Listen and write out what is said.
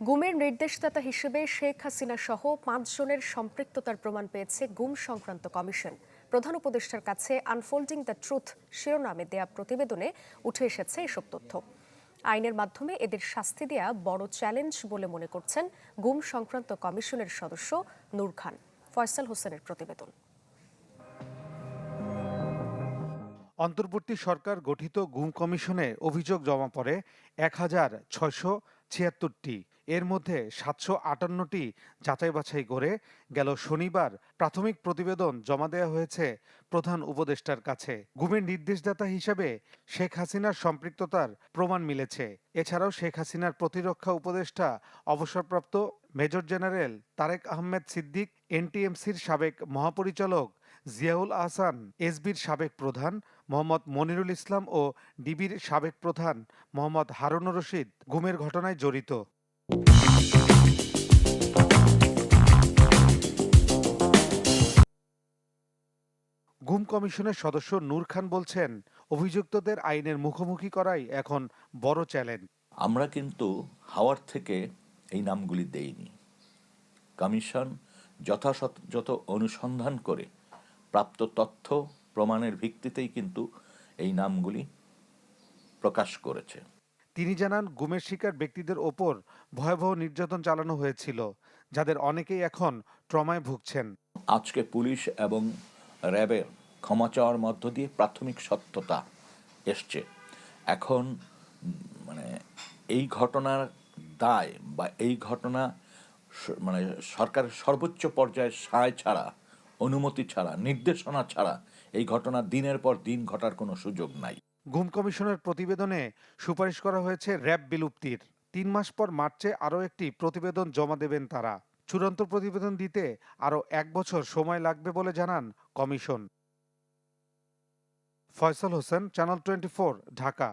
গুমের নির্দেশদাতা হিসেবে শেখ হাসিনা সহ পাঁচজনের সম্পৃক্ততার প্রমাণ পেয়েছে গুম সংক্রান্ত কমিশন। প্রধান উপদেষ্টার কাছে আনফোল্ডিং দ্য ট্রুথ শিরোনামে দেয়া প্রতিবেদনে উঠে এসেছে এসব তথ্য। আইনের মাধ্যমে এদের শাস্তি দেয়া বড় চ্যালেঞ্জ বলে মনে করছেন গুম সংক্রান্ত কমিশনের সদস্য নূর খান। ফয়সাল হোসেনের প্রতিবেদন। অন্তর্বর্তী সরকার গঠিত গুম কমিশনে অভিযোগ জমা পড়ে এক হাজার ছয়শো ছিয়াত্তরটি। এর মধ্যে সাতশো আটান্নটি যাচাই বাছাই করে গেল শনিবার প্রাথমিক প্রতিবেদন জমা দেওয়া হয়েছে প্রধান উপদেষ্টার কাছে। গুমের নির্দেশদাতা হিসেবে শেখ হাসিনার সম্পৃক্ততার প্রমাণ মিলেছে। এছাড়াও শেখ হাসিনার প্রতিরক্ষা উপদেষ্টা, অবসরপ্রাপ্ত মেজর জেনারেল তারেক আহমেদ সিদ্দিক, এনটিএমসির সাবেক মহাপরিচালক জিয়াউল আহসান, এসবির সাবেক প্রধান মোহাম্মদ মনিরুল ইসলাম ও ডিবির সাবেক প্রধান মোহাম্মদ হারুনুর রশিদ গুমের ঘটনায় জড়িত। গুম কমিশনের সদস্য নূর খান বলছেন, অভিযুক্তদের আইনের মুখোমুখি করাই এখন বড় চ্যালেঞ্জ। আমরা কিন্তু হাওয়ার থেকে এই নামগুলি দেইনি। কমিশন যথাযথ অনুসন্ধান করে, প্রাপ্ত তথ্য প্রমাণের ভিত্তিতেই কিন্তু এই নামগুলি প্রকাশ করেছে। তিনি জানান, গুমের শিকার ব্যক্তিদের ওপর ভয়াবহ নির্যাতন চালানো হয়েছিল, যাদের অনেকেই এখন ট্রমায় ভুগছেন। আজকে পুলিশ এবং র্যাবের ক্ষমা চাওয়ার মধ্য দিয়ে প্রাথমিক সত্যতা এসছে। এখন মানে এই ঘটনার দায় বা এই ঘটনা মানে সরকারের সর্বোচ্চ পর্যায়ের সায় ছাড়া, অনুমতি ছাড়া, নির্দেশনা ছাড়া এই ঘটনা দিনের পর দিন ঘটার কোনো সুযোগ নাই। গুম কমিশনের প্রতিবেদনে সুপারিশ করা হয়েছে র্যাব বিলুপ্তির। তিন মাস পর মার্চে আরও একটি প্রতিবেদন জমা দেবেন তারা। চূড়ান্ত প্রতিবেদন দিতে আরও এক বছর সময় লাগবে বলে জানান commission. Faisal Hossain, channel twenty Dhaka.